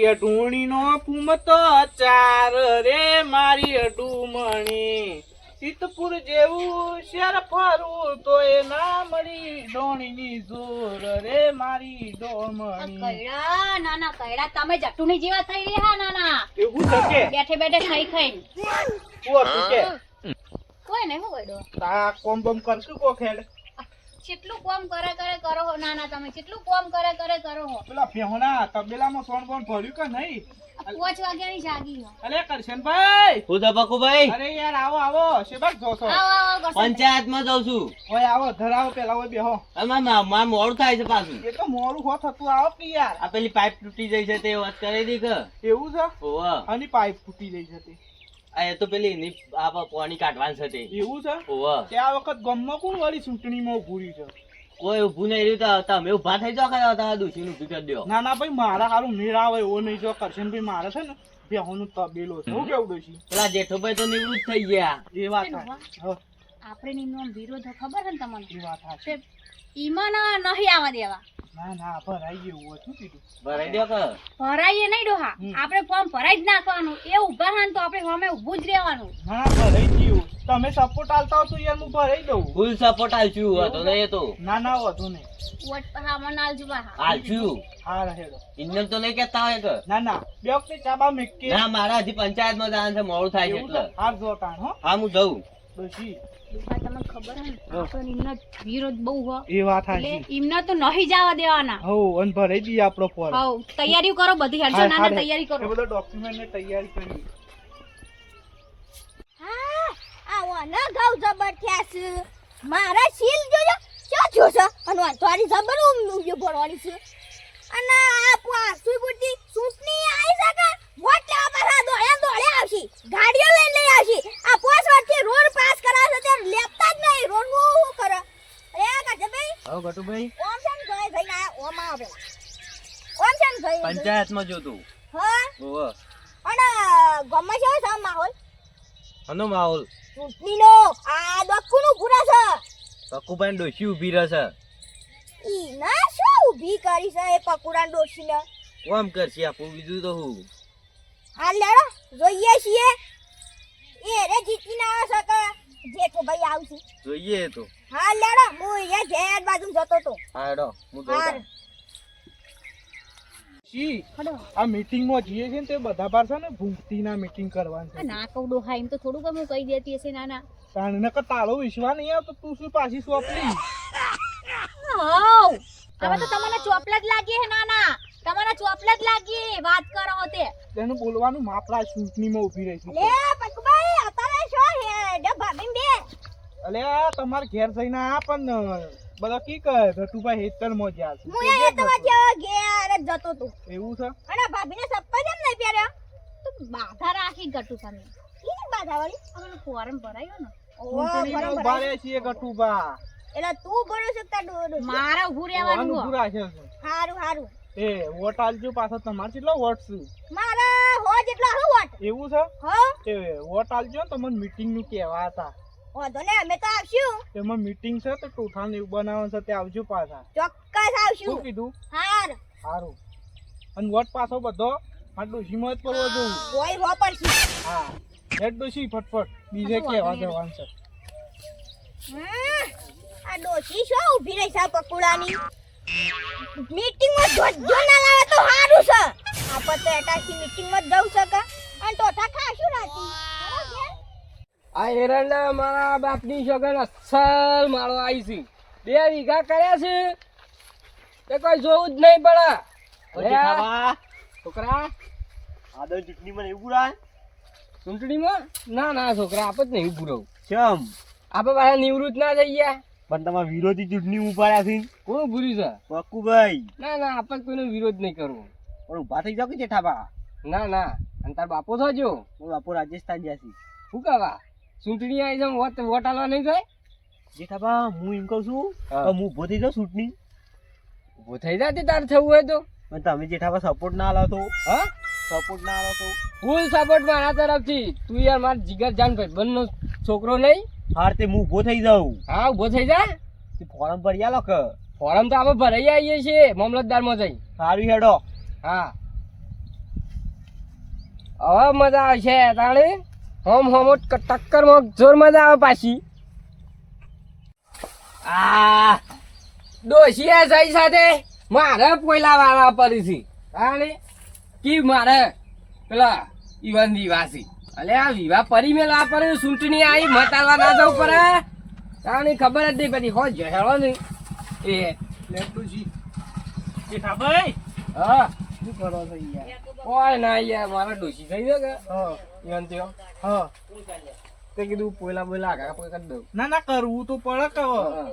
મારી અઢૂણીનો ફૂમતો ચાર રે મારી અઢુમણી સિદ્ધપુર જેવું શેર ફરું તો એ ના મળી ડોણીની જોર રે મારી ડોમણી. ના નાના કૈડા તમે જટુની જેવા થઈ રહ્યા નાના. એવું થકે બેઠે બેઠે ખાઈ ખાઈને ઓ કે કોઈ નહીં હું વડો તા કોમ બમ કરશું કો ખેડ કેટલું કોમ કરે કરે કરો હો નાના તમે કેટલું કોમ કરે કરે કરો હો. પેલા ફેહોના તબેલામાં સોન બોન ભર્યું કે નહીં? પાંચ વાગ્યાની જાગી અરે કરશનભાઈ! હું તો પકુભાઈ અરે યાર આવો આવો શેબક જોશો આવો આવો પંચાયતમાં જાઉં છું. ઓય આવો ધરાવો પેલા ઓય બેહો. આમાં મા- માર મોડું થાય છે પાછું. એ તો મોડું હો થતું આવો કે યાર? આ પેલી પાઇપ તૂટી જઈ છે તે વાત કરી દી કે? એવું છે? ઓવા આની પાઇપ તૂટી જઈ છે તે. આ એ તો પેલી ની આ પાણી કાઢવાનું છે તે. એવું છે? ઓવા તે આ વખત ગમમાં કોણ વાળી ચૂંટણીમાં ઉભું છે? કોઈ ઊભું નહીં રહ્યું તો તમે ઊભા થઈ જાઓ ખરા તમારા દુશી નું કરી દો. ના ના ભાઈ મારા હારું મેળ આવે એવો નહીં જો. કરશનભાઈ મારે છે ને બેહોનું તબેલો છે. હું કેવું દોશી? પેલા જેઠોભાઈ તો નિવૃત્ત થઈ ગયા. એ વાત આપણે નિમનો વિરોધ ખબર છે ને તમને? એ વાત તે ઈમાં નહીં આવવા દેવા. ના ના ભરાઈ ગયું હોય કીધું. ભરાઈ દો કે ભરાઈએ નહીં ડોહા. આપણે ફોર્મ ભરાઈ જ નાખવાનું. એ ઊભા હા તો આપણે સામે ઊભું જ રહેવાનું. ના ભરાઈ ગયું. તમે સપોર્ટ આલતા હો તો યાર હું ભરાઈ દઉં. ફૂલ સપોર્ટ આલશું હતો નહીં એ તો. ના ના વધુ નહીં. વોટ હા મને આલજો બા આલશું. હા રહેલો ઇન્જન તો નહીં કેતા હોય કે ના ના બે વખતે ચાબા મેકે. ના મારા હજી પંચાયતમાં જવાનું છે મોડું થાય છે એટલે. હાર જો તાણ હો. હા હું જઉં. તમને ખબર હે ને હા. વિરોધ બહુ હો. એ વાત એટલે એમને તો નહીં જવા દેવાના. હો અને ભરાઈ દઈએ આપણો ફોર્મ હવ તૈયારી કરો બધી હરજો હાર- નાના હાર. એ કરો ડોક્યુમેન્ટ ને તૈયારી કરી. હા આ વાના ગાવ જબર થયા છે. મારા સીલ જોજો ક્યાં જોશે? અને વાંચવાની જબર ભરવાની છે. અને આ પાસુઈ બુદ્ધિ ચૂંટણી આવી શકે વોટ લેવા પાછા દોડ્યા દોડ્યા આવશે ગાડીઓ લઈને લઈ આવશે આ પોસ વર્ષથી રોડ પાસ કરાવે છે તે લેપતા જ નહીં રોડનું શું કરે અરે કાજે ભાઈ હવે ગટુભાઈ ઓમ છે ને ગઈ ભાઈ ના ઓમ આવે ઓમ છે ને ગઈ પંચાયતમાં જોતું હા? ઓવા અને ગમે છે માહોલ? હનો માહોલ. ચૂંટણીનો. આ દક્કુનું પૂરા છે. પકુભાઈ ડોશી ઊભી રહેશે ઈ ના શું ઊભી કરી છે એ પકુડા ડોશીને? કોમ કરશે આપું બીજું તો હું. હાલ લેડો જોઈએ છીએ. એ રે જીતીને આવે છે કે જેઠો ભાઈ આવશે? જોઈએ તો. હા લેડો હું એ ઘેર બાજુ જતો તો. હા હેડો હું જઉં તાણ. હડો આ મીટિંગમાં જઈએ છે ને તે બધા બાર છે ને ભૂંગતી ના મીટિંગ કરવાની છે. ના કહું ડોહા એમ તો થોડું ગમે કહી દેતી હશે ના તાણ ને કે તારો વિશ્વાસ નહીં આવતો તું શું પાછી સોપલી હવે. તો તમને ચોપલા જ લાગી હે નાના. તમારા ચોપલા જ લાગી વાત કરો તે. તેનું બોલવાનું માપરા ચૂંટણીમાં ઊભી રહી છે. લે પકુભાઈ અત્યારે શું હે? ડબ્બા બે અલે તમાર તમારે ઘેર જઈને આ પણ બધા કી કહે? રતુભાઈ હેતર મો જ્યા છે. હું એ તો વચ્ચે ઘેર જતો તો એવું છે? અને ભાભીને સપ્પા જેમ નઈ પહેર્યા? તો બાધા રાખી ગટુ સામે ઈ બાધા વાળી. અમને ફોરમ ભરાયો ને. ઓ ઊભા રહે છીએ ગટુબા એટલે તું ભરો શકતા ડોડો મારા ઉભું રહેવાનું હો. પૂરા છે. હારું હારું. એ વોટ આલજો પાછો તમારે કેટલો વોટ છે. મારા હો જેટલો હો વોટ? એવું છે? હા. એ વોટ આલજો તમને મીટિંગનું કહેવા હતા. વાંધો ને અમે તો આવશું. એમાં મીટિંગ છે તો ટોઠાને એવું બનાવવાનું છે તે આવજો પાછા. ચોક્કસ શું કીધું? હાર. સારું અને વોટ પાછો બધો? આટલું હિંમત પડવો જોઉં કોઈ હો પડશે. હા. હેડ ડોશી ફટફટ. બીજે કહેવા જવાનું છે. આ ડોશી શું ઊભી રહી છે પકુડાની? મીટિંગમાં ધોધો ના લાવે તો સારું છે. આપણે તો એટાથી મીટિંગમાં જ જવું છે કે? અને ટોઠા ખાશું રાતી. આ એરંડા મારા બાપની છોકર અસલ માળો આવી છે. બે વીઘા કર્યા છે. તે કોઈ જોવું જ નહીં પડે. છોકરા. આદર ચૂંટણીમાં નહીં ઉભું ચૂંટણીમાં? ના ના છોકરા આપ જ નહીં પૂરવ ચમ? આપણે પાછા નિવૃત્ત ના થઈ ગયા. પણ તમારા વિરોધી ચૂંટણી ઉપાડ્યા છે? કોણ ભૂર્યું છે? પક્કુભાઈ ના ના આપણે કોઈનો વિરોધ નહીં કરવો. પણ ઊભા થઈ જાવ કે જેઠાબા? ના ના અને તાર બાપો થજો હું બાપુ રાજસ્થાન જ્યાં છે. શું કહેવા? ચૂંટણી આવી જાઉં વોટ વોટ આલવા નહીં થાય જેઠાબા હું એમ કહું છું હા. ઊભો થઈ જાઉં ચૂંટણી. ઊભો થઈ જાય તાર થવું હોય તો. પણ તમે જેઠાબા સપોર્ટ ના આલો તો. હા? સપોર્ટ ના આલો તો. ફૂલ સપોર્ટ મારા તરફથી. તું યાર મારા જીગર જાન ભાઈ બંને છોકરો નહીં? હાર તે હું ઊભો થઈ જાઉં. હા ઊભો થઈ જા. તે ફોરમ ભરી આલો કે. ફોરમ તો આપણે ભરાઈ આવીએ છીએ મામલતદારમાં જઈ. સારું હેડો. હા. હવે મજા આવશે તાણે હોમ હોમ ટક્કરમાં જોર મજા આવે પાછી. આ ડોશીએ સહી સાથે મારે પોયલા વાળા પડી છે તાણે કે મારે? પેલા ઈવન દિવાસી અલે આ વિવાહ પરી મેલા પર ચૂંટણી આવી મતાલવા ના જવું પડે. તાણી ખબર જ નહીં પડી. હો હેળો ને એ લેપટોજી જેઠાભાઈ હા શું કરો છો યાર ઓય ના યાર મારા ડોસી થઈ ગયો કે? હા. ઈવન ત્યો હા. તે કીધું પોલા બોલા આગા કોઈ કરી દઉં. ના ના કરવું તો પડે કે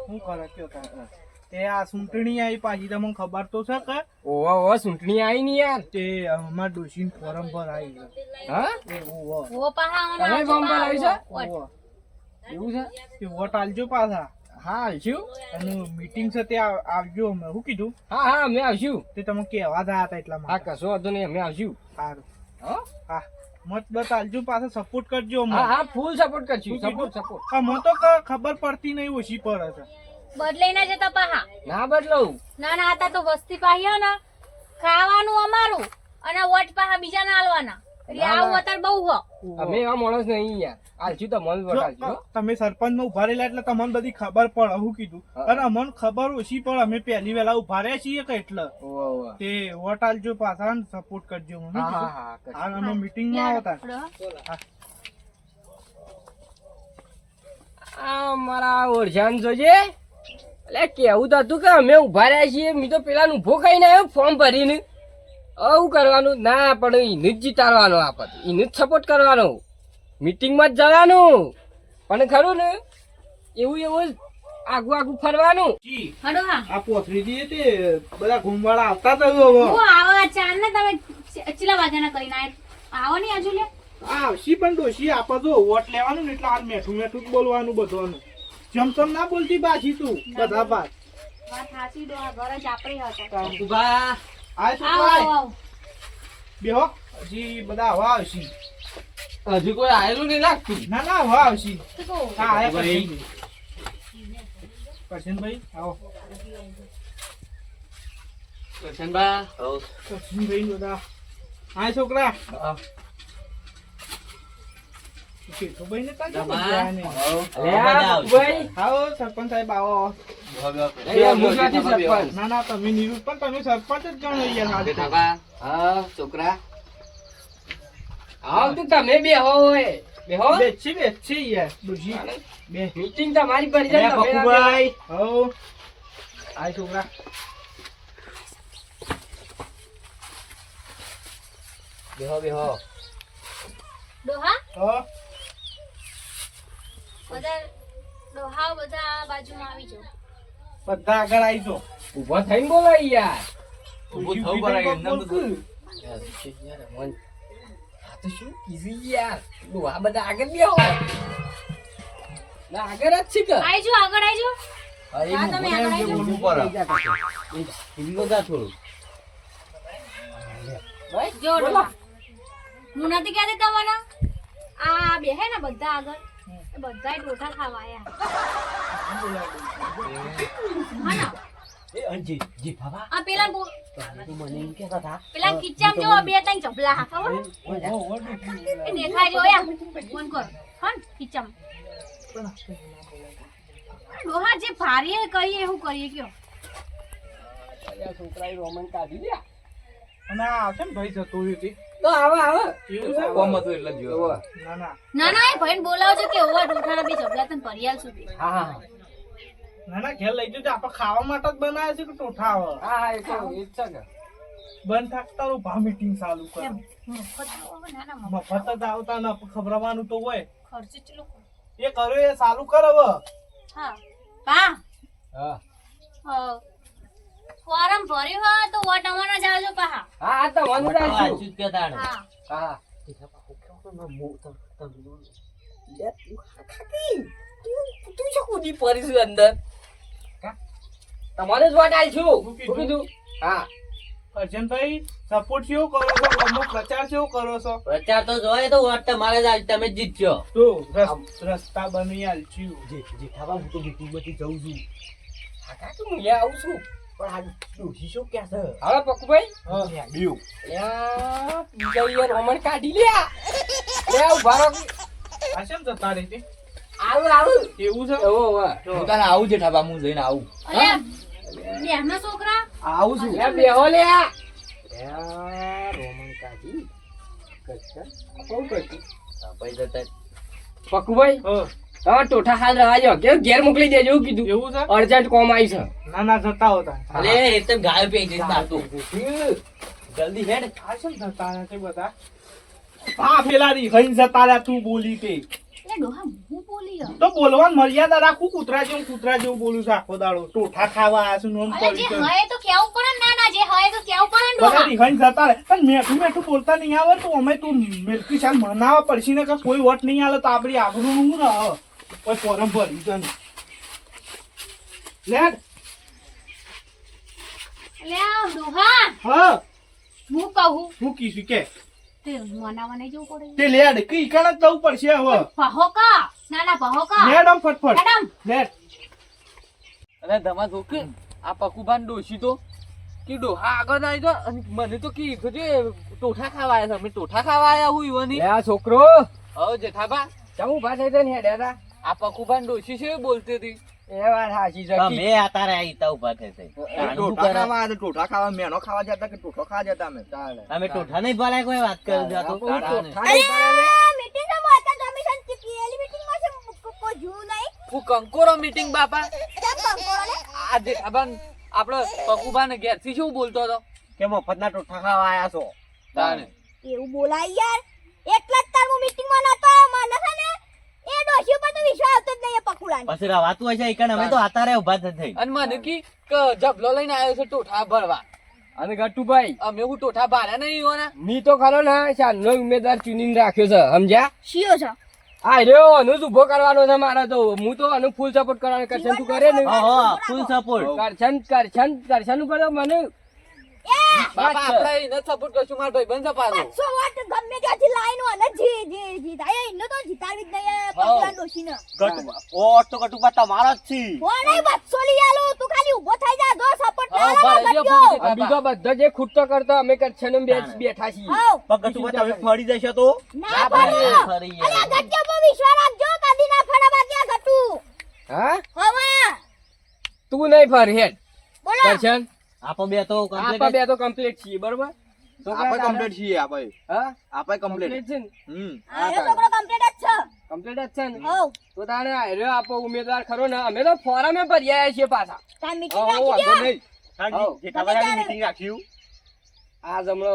હું. કરે કયો તારે? તે આ સુંટણી આવી પાછી તમને ખબર તો છે કે? ઓવા ઓવા સુંટણી આવી ની યાર. તે અમાર ડોશીન ફોરમ પર આવી હા? એ ઓવો. ઓ પાહા ઓના ફોરમ ફોર્મ પર આવી છે? એવું છે? તે વોટ આલજો પાછા. હા શું અને મીટિંગ છે તે આવજો અમે. શું કીધું? હા હા અમે આવશું. તે તમે કહેવા ગયા હતા એટલા હા કશો વાંધો નહીં અમે આવશું. સારું. હા? હા. મત બસ આલજો પાછા સપોર્ટ કરજો. હા હા ફૂલ સપોર્ટ કરશું. સપોર્ટ સપોર્ટ હા સપોર્ટ તો ખબર પડતી નહીં ઓછી પર છે બદલાઈ ના જતા પાહા. ના બદલવું. ના ના હતા તો વસ્તી પાહ્યા ને. ખાવાનું અમારું અને વોટ પાહા બીજા ના આલવાના એટલે ના, આવું ના. અત્યારે બહુ હો. અમે એવા માણસ નહીં યાર આવશું તો બતાવજો તમે સરપંચમાં ઊભા રહેલા એટલે તમને બધી ખબર પડે હું કીધું. અને અમને ખબર ઓછી પડે અમે પહેલી વેલા ઊભા રહ્યા છીએ કે એટલે. ઓવા ઓવા તે વોટ આલજો પાછા સપોર્ટ કરજો મને અમે મીટિંગમાં આ મારા ઓળખાણ જોજે. એટલે કેવું થતું હતું કે અમે ઊભા રહ્યા છીએ. મેં તો પેલા ઊભો કહીને આવ્યો ફોર્મ ભરીને. આવું કરવાનું ના પણ એને જ જીતાડવાનો આપણે એને જ સપોર્ટ કરવાનો. મીટિંગમાં જ જવાનું. પણ ખરું ને એવું એવું જ આગું આગું ફરવાનું. હડો હા. આ પોથરી જે તે બધા ઘૂમવાળા આવતા તો હવે. હું આવો ચાર ને તમે ચીલા વાગ્યાના કરીને આયા? આવો ને આજુ લે આવશી પણ ડોશી આપા જો વોટ લેવાનું ને એટલે આ મેઠું મેઠું જ બોલવાનું બધવાનું ચમચમ ના બોલતી બાજી તું બધા બાદ વાત સાચી દો આ ઘર જ આપણે હતા ઊભા. આ શું આવો બેહો. હજી બધા હવા આવશી. હજી કોઈ આયેલું નહીં લાગતું. ના ના હવા આવશે. હા આયા ભાઈ. કરશનભાઈ આવો. કરશનબા કરશનભાઈ બધા. હા છોકરા. કેશુભાઈ ને કાઢો તમા. ને. અલે આ ભાઈ આવો સરપંચ સાહેબ આવો એ હું નથી સરપંચ ના ના તમે નિરુત તમે સરપંચ જ ગણો યાર હાલ હા છોકરા આવ તો તમે બે હોય બે હો બેસી બેસી યાર ડોશી બે મીટિંગ તમારી પડી જાય તમે ના પપ્પુભાઈ. હો આ છોકરા બેહો બેહો ડોહા હો બધા ડોહા બધા આ બાજુમાં આવી જાઓ. બધા આગળ આવી જાઓ. ઊભા થઈને બોલાય યાર. ઊભું થવું પડે એમને. બધું. આ તો શું કીધું યાર? ડોહા બધા આગળ બે ના આગળ જ છે કે. આવજો આગળ આવી જાઓ. હા, તમે આગળ આવી ઊભું થોડું. જો હું નથી કહેતી તમારા. આ બે હે ને બધા આગળ. બધાય ડોઠા ખાવા આયા એ અંજી, જી બાબા. આ પેલા તો મને એમ કહેતા હતા. પેલા કિચન જો બે ત્રણ ચપલા હા ખબર એ દેખાય જો ફોન કર? ડોહા જે ભારીએ કહીએ એવું કરીએ કયો છોકરાએ રોમન કાઢી લ્યા અને આવશે ને ભાઈ જતો રહ્યો તે. આવે આવે? કોમ હતું એટલે જ ના ના ના ના એ ભાઈને બોલાવજો કે ઓવા ડોઠાના બે ચપલા તને પરિયાલ સુધી હા હા ના ના ઘેર લઈ જજો. આપણે ખાવા માટે જ બનાવે છે કે ટોઠા આવે હા હા એ તો એ જ છે કે. બંધ થાકતા રહો ભા મીટિંગ ચાલુ કરો. મફત આવો, ના ના મફત. મફત જ આવતા ને ખબરવાનું તો હોય. ખર્ચ ચેટલો કરો? એ કર્યો એ ચાલુ કર હવે. હા. પા હા. ફોરમ ભર્યું હોય તો વોટ અમારા જાજો પાહા હા હા તો વાંધો આ નહીં. શું જ કહેતા હતા. હા હા લે, તું ખાખી. તું- તું શું કૂદી પડીશું અંદર કા? તમારે જ વાત આલ છું શું શું કીધું? હા અર્જનભાઈ સપોર્ટ શું કરો છો ગામનો પ્રચાર શું કરો છો પ્રચાર તો જોયે તો વોટ તમારે જ આજ તમે જીતજો જીતશો રસ્તા બની આલચ્યું જી- જીઠાબા, હું તો જઉં છું. હા કાકા હું અહીંયા આવું છું પણ આ ડોશી શું કે છે? હવે પકુભાઈ હા. બીજા. યાર રોમણ કાઢી લ્યા. લે ઊભા રહો. આ શેમ જતા રહી આવું આવું. એવું છે? ઓવો જો. તને આવું છે ઠાબા હું જઈને આવું. અરે બેહના છોકરા? આવું છું. લે બેહો લે રોમણ કાઢી. કચ્છા બહુ કચ્છું? પકુભાઈ હા ટોઠા હાલ રવા કે ઘેર મોકલી દેજો એવું કીધું. એવું છે? અર્જન્ટ કોમ આવી છે. ના ના જતા હોતા અરે એ તો ગાય પે જઈ તાતું જલ્દી હેડ. આ શેમ જતા છે બધા? હા પેલા રી હઈ જતા રહ્યા તું બોલી તે. એ ડોહા હું બોલી રહ્યો. તો બોલવાની મર્યાદા રાખું કૂતરા જેવું કૂતરા જેવું બોલું છું આખો દાડો. ટોઠા ખાવા આયા છું નોમ કરી છે. તો કેવું પડે ના ના જે હય તો કેવું પડે ને બધા ડોહા જતા રહે પણ મેઠું મેઠું બોલતા નહીં આવે તો અમે તું મિલ્કી શાક મનાવા પડશે ને કે કોઈ વટ નહીં આવે તો આપડી આબરૂ નું રહે. કોઈ ફોરમ ભરી છે ને લેટ લે આ ડોહા હા. હું કહું? હું કીધું કે તે મનાવા જવું પડે. તે લેડ કઈ કણ જવું પડશે હવે. પહો ના ના પહો કા ફટફટ. મેડમ. લેડ અને ધમા છોકરી આ પકુભાન ડોશી તો? કે ડોહા આગળ આવી તો અને મને તો કીધું છે ટોઠા ખાવા આવ્યા છે. અમે ટોઠા ખાવા આવ્યા હું ઈવાની. આ છોકરો. હવે જેઠાબા ચમ ઊભા થઈ ને હેડ્યા આ પકુભાન ડોશી છે બોલતી હતી એ વાત સાચી છે. અમે આ તારે આ ઈતા ઊભા થઈ થઈ ટોઠા ખાવા આવ્યા ટોઠા ખાવા મેનો ખાવા જતા કે ટોઠો ખાવા જતા અમે? અમે ટોઠા નહીં ભલાય કોઈ વાત કરું જાતો અરે મીટિંગમાં મોટા કમિશન ચીપલી મીટિંગમાં છે કો- કોઈ નહીં. હું કંકોરો મીટિંગ બાપા. આજે અબન આપણો જેઠાબાન આપડે પકુભાન શું બોલતો હતો? કે મફતના ટોઠા ખાવા આયા છો? તાને એવું બોલાય યાર. એટલા જ તાર હું મીટિંગમાં નતો મને છે ને. એ ડોશી ઉપર તો વિશ્વાસ આવતો જ નહીં પકુડાને પછી રવાતું હશે ઈકણ અમે તો આતારે ઊભા થઈ થઈ અને મને કી કે જબલો લઈને આવ્યો છે ટોઠા ભરવા. અને ગટુભાઈ અમે હું ટોઠા ભાર્યા નહીં મી તો ખરો ને ચાંદનો ઉમેદવાર ચૂનીને રાખ્યો છે સમજ્યા? શિયો છે? આ રહ્યો અનુજ ઊભો કરવાનો છે મારે તો. હું તો અનુ ફૂલ સપોર્ટ કરવાનો કરશન તું કરે ને. હા હા ફૂલ સપોર્ટ કરશન કરશન કરશન ઉપર તો મને બાપા આપણે એને સપોર્ટ કરશું મારા ભાઈ બંધ પાછો પાંચસો વોટ ગમે ત્યાંથી લાઈન અને જી જી જીતાય એને તો જીતાવી જ નહીં એ પકુડા ડોશીને. ઓટ તો કટુબા તમારો જ છે. કોણે બસો લઈ આલો? તું ખાલી ઊભો થઈ જા જો સપોર્ટ ના ભાઈ, જો ગયો. ફૂલ આ બીજો બધો જે ખૂટતો કરતો અમે કરશન બે બેઠા છીએ. ફરી જશો તો? ના ફરી. ફરી અરે આ પર વિશ્વાસ રાખજો કદી ના ફડા બાકી ગટુ. હા? હવે. તું નહીં ફર હેડ. બોલો. કરશન આપો બે તો આપા બે તો કમ્પ્લીટ છીએ બરોબર? આપણે કમ્પ્લીટ છીએ આપણે હા? આપણે કમ્પ્લીટ કમ્પ્લીટ છે હમ. આ છોકરો કમ્પ્લીટ જ છે. કમ્પ્લીટ જ છે ને? તો તાણે આર્યો આપો ઉમેદવાર ખરો ને? અમે તો ફોરમે ભરી આવ્યા છીએ પાછા. તાર મીટિંગ રાખી નહીં. હાજી, જેઠાભાઈ મીટિંગ રાખ્યું. આ જમણો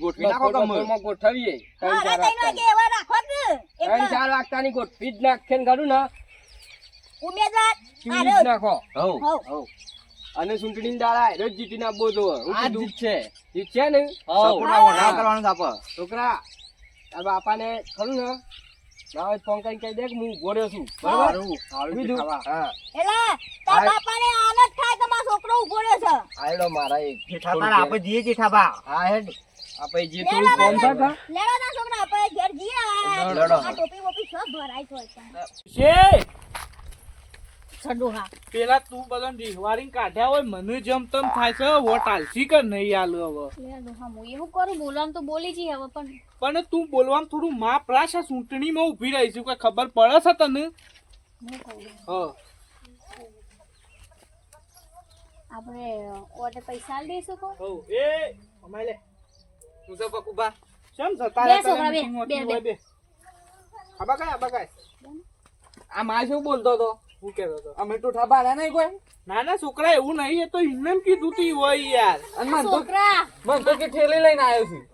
ગોઠવી નાખો બપોર ગોઠવીએ. દો ત્રણ ચાર વાગતા વાગતાની ગોઠવી જ નાખે ને ખરું ને? ઉમેદવાર જ નાખો. હો અને સુંટણી દાડા રોજ જીતી ના તો. હું જીત છે. જીત છે ને? કરવાનું છે છોકરા આ બાપાને ખરું ને? લાવો ફોન કરીને કહી દે કે હું ઊભો છું. બરાબર? હા. એટલે તાર આ- બાપાને આલત થાય તો મારો છોકરો ઊભો રહ્યો છે? આયડો મારા એક જેઠાભાઈ આપણે જઈએ જેઠાભા હા હેડ. આપણે જે લેડો ફોન થા લેડો. લેડો ના છોકરા આપણે ઘેર જીએ. આ ટોપી મોપી સબ ભરાઈ તો છે સડોહા. પેલા તું બધા દિવાળી કાઢ્યા હોય મને જેમ તેમ થાય છે વોટ આલસી કે નહીં આલું હવે? લે હું એવું કરું બોલવાનું તો બોલી જઈએ હવે પણ પણ તું બોલવામાં થોડું માપ રાખ આ ચૂંટણીમાં ઊભી રહી છું કઈ ખબર પડે છે તને? હું હા. આપણે ઓટે પૈસા આલી દઈશું કો હઉ. એ અમાય લે. છે પકુભા કેમ જતા બે છોકરા, બે, બે, બે. આબા કાય આબા કાય આ માં શું બોલતો હતો? હું કહેતો હતો. અમે ટોઠા ભાર્યા નહીં કોઈ? ના ના છોકરા એવું નહીં એ તો એમને કીધું તી હોય યાર. અને મને તો તો કે ઠેલી લઈને આવ્યો છું.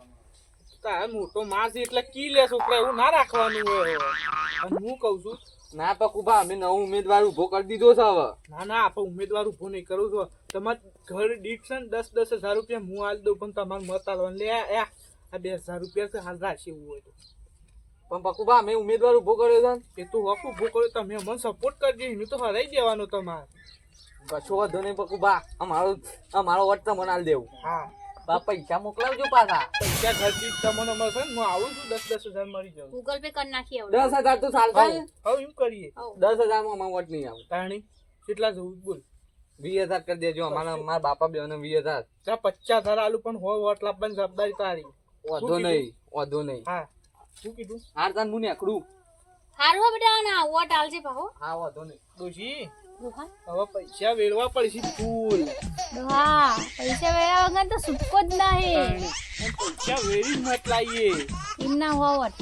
તારા મોટો માસ એટલે કી લે છોકરા એવું ના રાખવાનું હોય. અને હું કહું છું. ના પકુભા અમે નવો ઉમેદવાર ઊભો કરી દીધો છે હવે. ના ના આપણે ઉમેદવાર ઊભો નહીં કરું છું. તમાર ઘર દીઠ છે ને દસ દસ હજાર રૂપિયા હું આલ દઉં પણ તમારે મત આલવાનું. લે આ આ. આ બે હજાર રૂપિયા છે હાલ રાખશે એવું હોય તો. પણ પકુભા મેં ઉમેદવાર ઊભો કર્યો છે ને. એ તો હક ઊભો કર્યો તમે મને સપોર્ટ કરજે એનું તો હરાઈ દેવાનો તમારે. કશો વધો નહીં પકુભા અમારો અમારો વટ તમને આલ દેવું. હા. બા પૈસા મોકલાવજો પાછા. પૈસા ખર્ચી તમને મળશે ને હું આવું છું દસ દસ હજાર મળી જાઉં. ગૂગલ પે કરી નાખી દસ હજાર તો ચાલતા ને? હવે એમ કરીએ. દસ હજારમાં અમારો વટ નહીં આવું. તાણી કેટલા જવું બોલ. વીસ હજાર કરી દેજો અમારા મારા બાપા બે વીસ હજાર. પચાસ હજાર આલુ પણ હોય વોટ લાવવાની જવાબદારી તારી. વાંધો? નહીં વાંધો નહીં. હા. શું કીધું? હાર તાન મુને અકડું. હારું હો બેટા ના વોટ આલજે પાહો. હા વાંધો નહીં. ડોશી હવે પૈસા વેળવા પડશે ફૂલ. હા પૈસા વેળા વગર તો છૂટકો જ નહીં. પૈસા વેરી મત લાવીએ એમના હો વોટ.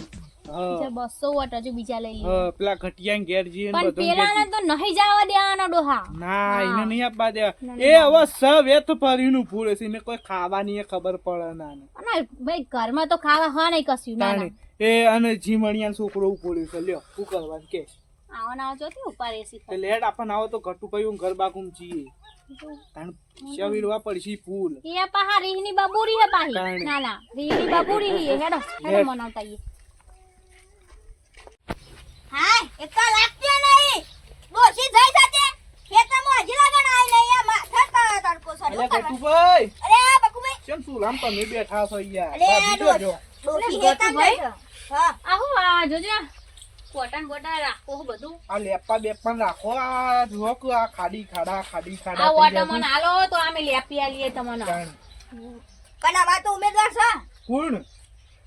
બીજા બસો વોટ હજુ બીજા લઈ લઈએ પેલા ઘટિયા ઘેર જઈએ ને પણ પેલાને તો નહીં જવા દેવાના ડોહા. ના એને નહીં આપવા દેવા. એ હવે સવેત ભરીનું ફૂલ હશે એને કોઈ ખાવાની એ ખબર પડે ના ને. ભાઈ ઘરમાં તો ખાવા હા નહીં કશું. ના. એ અને જીમણિયા છોકરો ઉપાડ્યો છે. લ્યો શું કે આવા ના જોતી ઉપાડે તે શીખર લેટ આપણને આવો તો ઘટુ કયું ઘર બાકુમ છીએ તાણ પૈસા વેરવા ફૂલ. એ પાહા રીહની બબુરી હે પાહી. ના ના રીહની બબુરી હી હેડો હેડો મનાવતા ઈ હા એ તો લાગતું નહીં. ડોશી જઈ સાથે ખેતરમાં હજી લગન આઈ નહીં આ માથા ત- તડકો સર અલ્યા ઘટુભાઈ અરે આ બકુભાઈ. કેમ શું તમે બેઠા છો યાર અરે હા. આહો આ જોજો. કોટન બોટા રાખો હો બધું. આ લેપા બેપા રાખો આ જુઓ આ ખાડી ખાડા ખાડી ખાડા આ થઈ વોટ ગયા છે. મને આલો તો અમે લેપી આલીએ તમને. તાણ. પણ ઉમેદવાર છે. કોણ?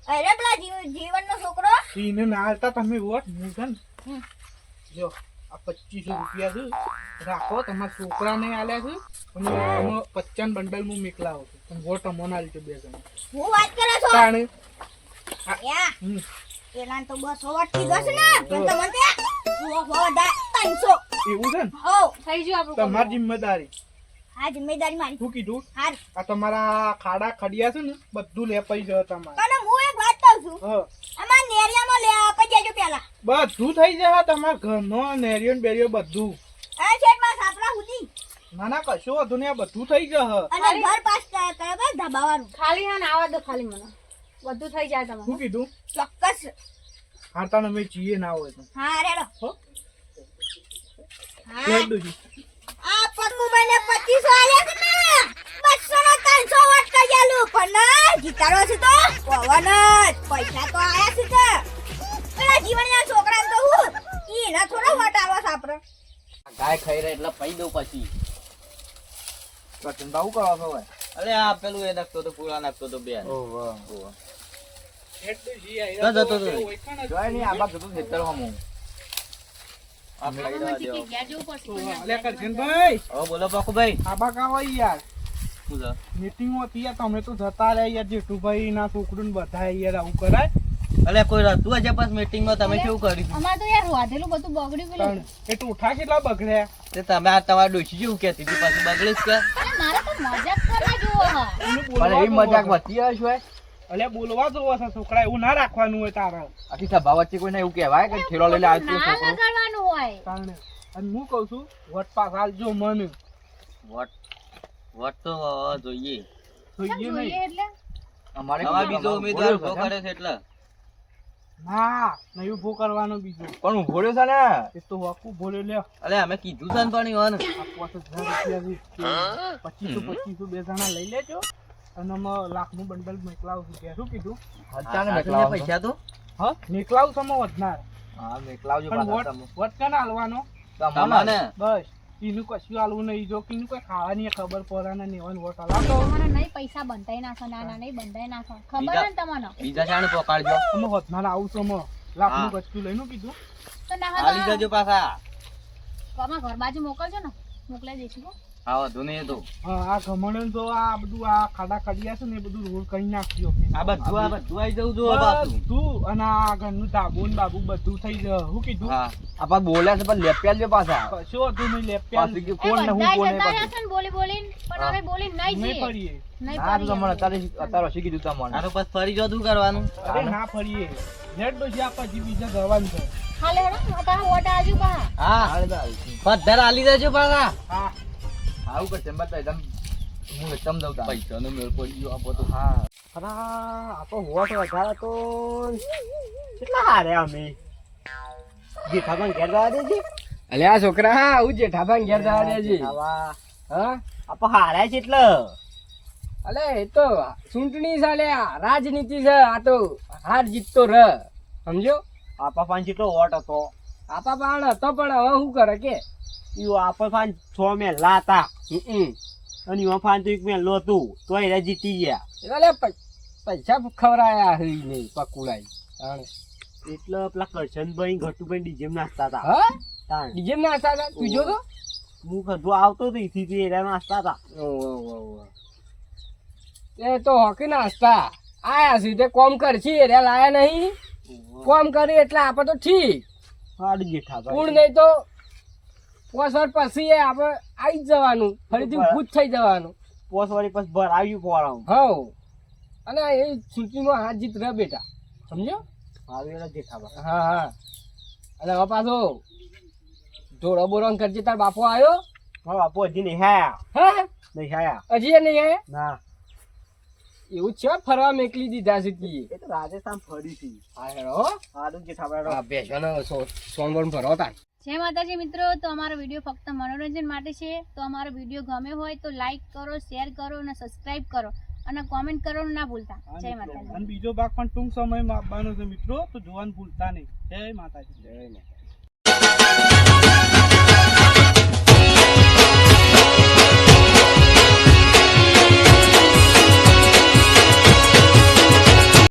અરે પેલા જીવનનો છોકરો. ઈને તમે વોટ હું ને? હમ. જો આ પચીસો રૂપિયા છે. રાખો તમારા છોકરાને આલ્યા છે. અને પચાસ બંડલ હું મોકલાવું છું. તમે વોટ અમને આલજો બે જણા. હું વાત કરે છો. પેલા તો બસો વોટ કીધો છે ને. પણ તમને ત્રણસો. એવું છે ને? હો. થઈ ગયું આપણું. તમારી જિમ્મેદારી. હા જિમ્મેદારી મારી. શું કીધું? હાર. આ તમારા ખાડા ખડિયા છે ને બધું લેપાઈ જશે તમારે. પણ હું એક વાત કહું છું. હા. અમાર નેરિયામાં લે આપી જજો પેલા બધું થઈ જશે તમારા ઘરનો નેરિયો ને બેરિયો બધું. આ શેઠમાં સાપરા સુધી. ના ના કશું વધુ ને બધું થઈ જશે. અને ઘર પાસ કયા કયા બસ ખાલી હા ને આવા દો ખાલી મને. બધું થઈ જાય તમારે. શું કીધું? ચોક્કસ. હારતા અમે ચીએ ના હોય તો. હા રેડો. હો. આ પપ્પુભાઈને પચીસો આલ્યા છે ને? બસો નો ત્રણસો વોટ કરી આલું. પણ ના જીતાડો છે તો પવન જ. પૈસા તો આયા છે તે. પેલા જીવનના છોકરા તો હું ઈ ના થોડો વોટ આવો સાપરો ગાય ખાઈ રહે એટલે પઈ દઉં પછી. તો ચિંતા કરો છો ભાઈ અરે આ પેલું એ નાખતો તો પૂરા નાખતો તો બે ઓહો હેડ બોલો પાકુભાઈ આબા કાં યાર? શું છે? મીટિંગો હતી યાર તમે તો જતા રહ્યા યાર જેઠુભાઈ ના છોકરું બધા યાર આવું કરાય. અલે કોઈ રહેતું હશે પાસ મીટિંગમાં તમે કેવું કર્યું અમારે તો યાર વાધેલું બધું બગડ્યું પેલું. એ ટોઠા કેટલા બગડ્યા? તે તમે આ તમારા ડોશી જેવું કહેતી હતી પાછી બગડીશ કે? મારે તો મજાક કરવા જુઓ પણ બોલવા મજાક વધી આવે છે અલ્યા બોલવા જોવો છે છોકરા એવું ના રાખવાનું હોય તારે. આખી સભા વચ્ચે કોઈને એવું કહેવાય કે ઠેલો લઈને આવતી ના છોકરો? લગાડવાનું હોય. અને હું કહું છું વટ પાસ આલજો મને. વટ? વટ તો જોઈએ. જોઈએ નહીં. એટલે? અમારે નવા બીજો ઉમેદવાર ઊભો કરે છે એટલે. ના નહીં ઊભો કરવાનો બીજો. પણ ઊભો રહ્યો છે ને? એ તો આખું બોલે લે અલે અમે કીધું છે ને પણ ઈવન. આ પાંચ હજાર રૂપિયા છે. પચીસો પચીસો બે જણા લઈ લેજો. અને અમે લાખનું બંડલ મોકલાવું છું. શું કીધું? હજારને આ પૈસા તો? હા? મોકલાવું તમે વધનાર. હા મેકલાવજો પણ પાછા વટ તમે. વટ કાને હાલવાનો. તમને તમને બસ. એનું કશું હાલવું નહીં. જો કે એનું કોઈ ખાવાની ખબર પડે ને નેવાનું વટ હલાવતો નહીં પૈસા બંધાઈ નાખો ના ના નહીં બંધાઈ નાખો. ખબર ને તમને? બીજા પકડજો. અમે આવું છું અમે. લાખનું હા. કચ્ચું લઈને કીધું. તો ના હાલી હા જજો પાછા. ઘર બાજુ મોકલજો ને. મોકલાઈ દઈશું હો. હા વધુ નહીં તો. હા આ ગમણ તો આ બધું આ ખાડા ખડિયા છે ને એ બધું રોડ કરી નાખ્યો. આ બધું આ બધું આવી જવું પાછું. બધું અને આ ઘરનું ધાબુ ને બાબુ બધું થઈ જાય હું કીધું? હા આપા બોલ્યા છે પણ લેપ્યા લ્યો પાછા. શું હતું નહીં લેપ્યા પાછું કે એ કોણ ને હું કોણ ને બોલી બોલીને પણ હવે બોલીને નહીં નહીં ફરીએ. નહીં તમને ફરીએ. અત્યારે અત્યારે શીખી દીધું તમને આનો પછી ફરી જો શું કરવાનું? અરે ના ફરીએ. નેટ ડોસી આ પછી બીજા જવાનું છે હાલે હેડો તારા વોટ આજુ બા. હા. હાલે તો. પથ્થર હાલી જજો પાછા. હા. આવું કરશે બતાય તમે હું એકદમ દઉં. પૈસાનો મેળ પડી ગયો આપો તો. હા. અરે આ તો હોટ વધારે તો કેટલા હારે અમે? જેઠાભાઈ ઘેર જવા દેજે. અલ્યા છોકરા હા હું જેઠાભાઈ ઘેર જવા દેજે. હા? આપો હારે છે એટલે. અલે એ તો ચૂંટણી છે અલ્યા રાજનીતિ છે આ તો હાર જીત તો ર સમજો? આપા પાન જેટલો વોટ હતો? આપા પાણ હતો પણ હવે શું કરે કે? યુ આપા પાન છો મેં હમ અને એમાં ફાન તો એક મેલો હતું તો એને જીતી ગયા. એટલે પૈસા ખવરાયા હઈ નહીં પકુડાઈ. એટલે પેલા કરશનભાઈ ઘટુભાઈ ડીજેમ નાસ્તા હતા હા? તાણ. ડીજે હતા તું? જો તો હું કધું આવતો હતો ઈથી તે એરા નાસ્તા હતા એ તો હોકી નાસ્તા. આયા છે તે કોમ કરશી એરા લાયા નહીં. કોમ કરી એટલે આપણે તો ઠીક. હાડ જેઠા કુણ નહીં તો પાંચ વાર પછી આપણે આવી જ જવાનું. ફરીથી જ થઈ જવાનું. પોસ વાળી પછી ભર આવ્યું પોરાવું હા અને એ ચૂંટણીમાં હાથ જીત રહે બેટા. સમજો એલા જેઠાભાઈ હા હા. અને હવે પાછો ઢોળો બોરો કરજે તાર બાપો આવ્યો હા બાપો હજી નહીં આયા. હા? નહીં હાયા હજી નહીં આયા? ના. એવું છે ફરવા મેકલી દીધા છે તી. એ તો રાજસ્થાન ફરી હતી. હા હેરો સારું જેઠાભાઈ આ બેસવાનો સોનવણ ભરો તાર. જય માતાજી મિત્રો તો અમારો વીડિયો ફક્ત મનોરંજન માટે છે. તો અમારો વીડિયો ગમે હોય તો લાઈક કરો શેર કરો અને સબસ્ક્રાઇબ કરો. અને કોમેન્ટ કરવાનું ના ભૂલતા. જય માતાજી. અને બીજો ભાગ પણ ટૂંક સમયમાં આપવાનો છે મિત્રો તો જોવાનું ભૂલતા નહીં. જય માતાજી. જય માતા